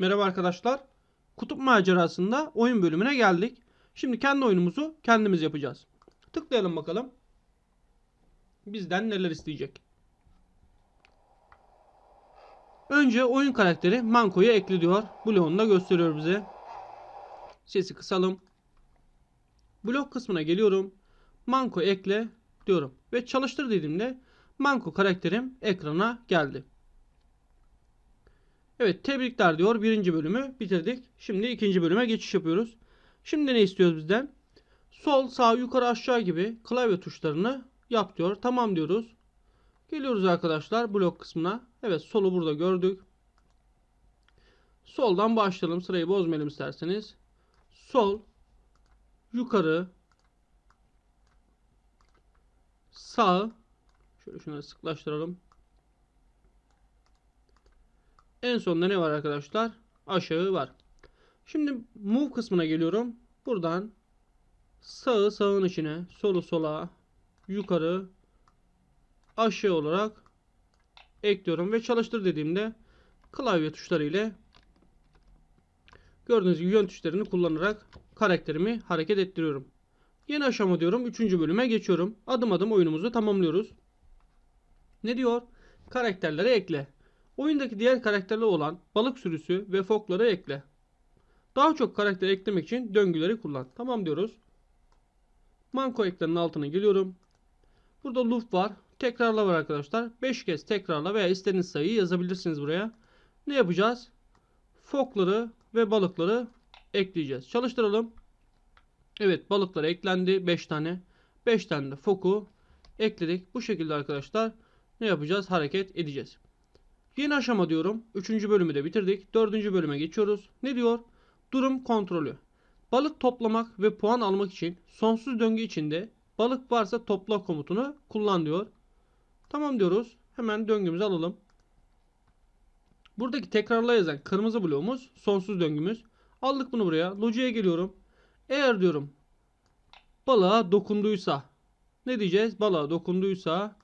Merhaba arkadaşlar. Kutup macerasında oyun bölümüne geldik. Şimdi kendi oyunumuzu kendimiz yapacağız. Tıklayalım bakalım. Bizden neler isteyecek. Önce oyun karakteri Manko'yu ekle diyor. Bloğunu da gösteriyor bize. Sesi kısalım. Blok kısmına geliyorum. Manko ekle diyorum. Ve çalıştır dediğimde Manko karakterim ekrana geldi. Evet tebrikler diyor. Birinci bölümü bitirdik. Şimdi ikinci bölüme geçiş yapıyoruz. Şimdi ne istiyoruz bizden? Sol, sağ, yukarı, aşağı gibi klavye tuşlarını yap diyor. Tamam diyoruz. Geliyoruz arkadaşlar blok kısmına. Evet solu burada gördük. Soldan başlayalım. Sırayı bozmayalım isterseniz. Sol, yukarı, sağ. Şöyle şunları sıklaştıralım. En sonunda ne var arkadaşlar? Aşağı var. Şimdi move kısmına geliyorum. Buradan sağı sağın içine, solu sola, yukarı, aşağı olarak ekliyorum ve çalıştır dediğimde klavye tuşları ile gördüğünüz gibi yön tuşlarını kullanarak karakterimi hareket ettiriyorum. Yeni aşama diyorum. Üçüncü bölüme geçiyorum. Adım adım oyunumuzu tamamlıyoruz. Ne diyor? Karakterleri ekle. Oyundaki diğer karakterler olan balık sürüsü ve fokları ekle. Daha çok karakter eklemek için döngüleri kullan. Tamam diyoruz. Manko ekranının altına geliyorum. Burada loop var. Tekrarla var arkadaşlar. 5 kez tekrarla veya istediğiniz sayıyı yazabilirsiniz buraya. Ne yapacağız? Fokları ve balıkları ekleyeceğiz. Çalıştıralım. Evet balıklar eklendi. 5 tane. 5 tane de foku ekledik. Bu şekilde arkadaşlar ne yapacağız? Hareket edeceğiz. Yeni aşama diyorum. Üçüncü bölümü de bitirdik. Dördüncü bölüme geçiyoruz. Ne diyor? Durum kontrolü. Balık toplamak ve puan almak için sonsuz döngü içinde balık varsa topla komutunu kullan diyor. Tamam diyoruz. Hemen döngümüzü alalım. Buradaki tekrarla yazan kırmızı bloğumuz sonsuz döngümüz. Aldık bunu buraya. Logic'e geliyorum. Eğer diyorum balığa dokunduysa ne diyeceğiz? Balığa dokunduysa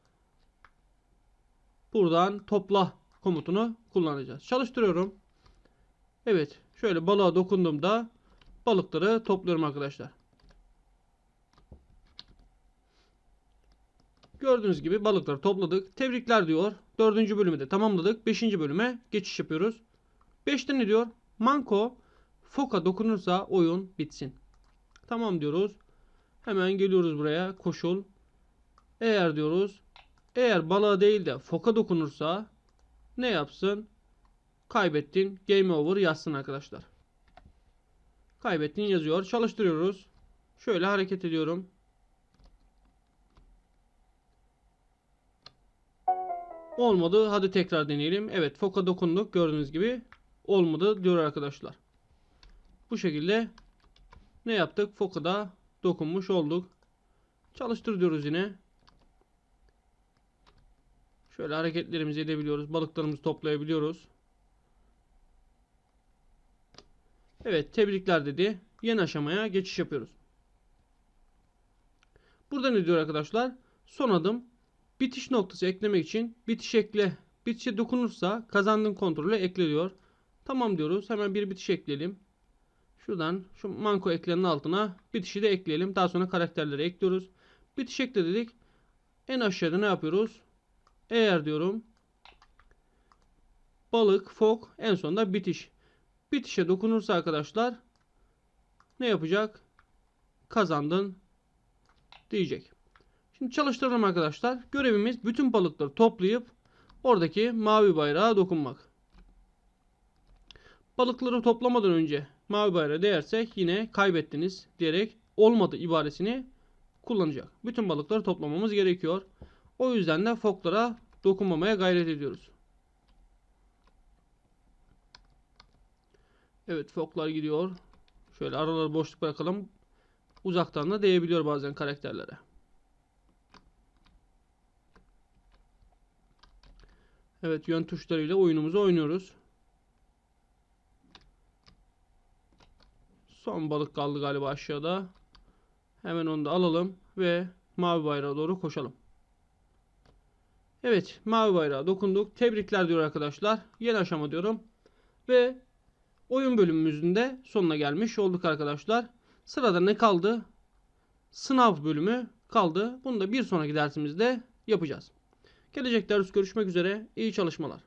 buradan topla komutunu kullanacağız. Çalıştırıyorum. Evet. Şöyle balığa dokunduğumda balıkları topluyorum arkadaşlar. Gördüğünüz gibi balıkları topladık. Tebrikler diyor. Dördüncü bölümü de tamamladık. Beşinci bölüme geçiş yapıyoruz. Beşte ne diyor? Manko foka dokunursa oyun bitsin. Tamam diyoruz. Hemen geliyoruz buraya. Koşul. Eğer diyoruz. Eğer balığa değil de foka dokunursa ne yapsın? Kaybettin. Game over yazsın arkadaşlar. Kaybettin yazıyor. Çalıştırıyoruz. Şöyle hareket ediyorum. Olmadı. Hadi tekrar deneyelim. Evet foka dokunduk. Gördüğünüz gibi olmadı diyor arkadaşlar. Bu şekilde ne yaptık? Foka'da dokunmuş olduk. Çalıştır diyoruz yine. Şöyle hareketlerimizi edebiliyoruz. Balıklarımızı toplayabiliyoruz. Evet tebrikler dedi. Yeni aşamaya geçiş yapıyoruz. Burada ne diyor arkadaşlar? Son adım bitiş noktası eklemek için bitiş ekle. Bitişe dokunursa kazandığın kontrolü ekle. Tamam diyoruz. Hemen bir bitiş ekleyelim. Şuradan şu manko eklenin altına bitişi de ekleyelim. Daha sonra karakterleri ekliyoruz. Bitiş ekle dedik. En aşağıda ne yapıyoruz? Eğer diyorum balık, fok en sonunda bitiş. Bitişe dokunursa arkadaşlar ne yapacak? Kazandın diyecek. Şimdi çalıştıralım arkadaşlar. Görevimiz bütün balıkları toplayıp oradaki mavi bayrağa dokunmak. Balıkları toplamadan önce mavi bayrağı değersek yine kaybettiniz diyerek olmadı ibaresini kullanacak. Bütün balıkları toplamamız gerekiyor. O yüzden de foklara dokunmamaya gayret ediyoruz. Evet foklar gidiyor. Şöyle araları boşluk bırakalım. Uzaktan da değebiliyor bazen karakterlere. Evet yön tuşlarıyla oyunumuzu oynuyoruz. Son balık kaldı galiba aşağıda. Hemen onu da alalım ve mavi bayrağa doğru koşalım. Evet mavi bayrağa dokunduk. Tebrikler diyor arkadaşlar. Yeni aşama diyorum. Ve oyun bölümümüzün de sonuna gelmiş olduk arkadaşlar. Sırada ne kaldı? Sınav bölümü kaldı. Bunu da bir sonraki dersimizde yapacağız. Gelecek ders görüşmek üzere. İyi çalışmalar.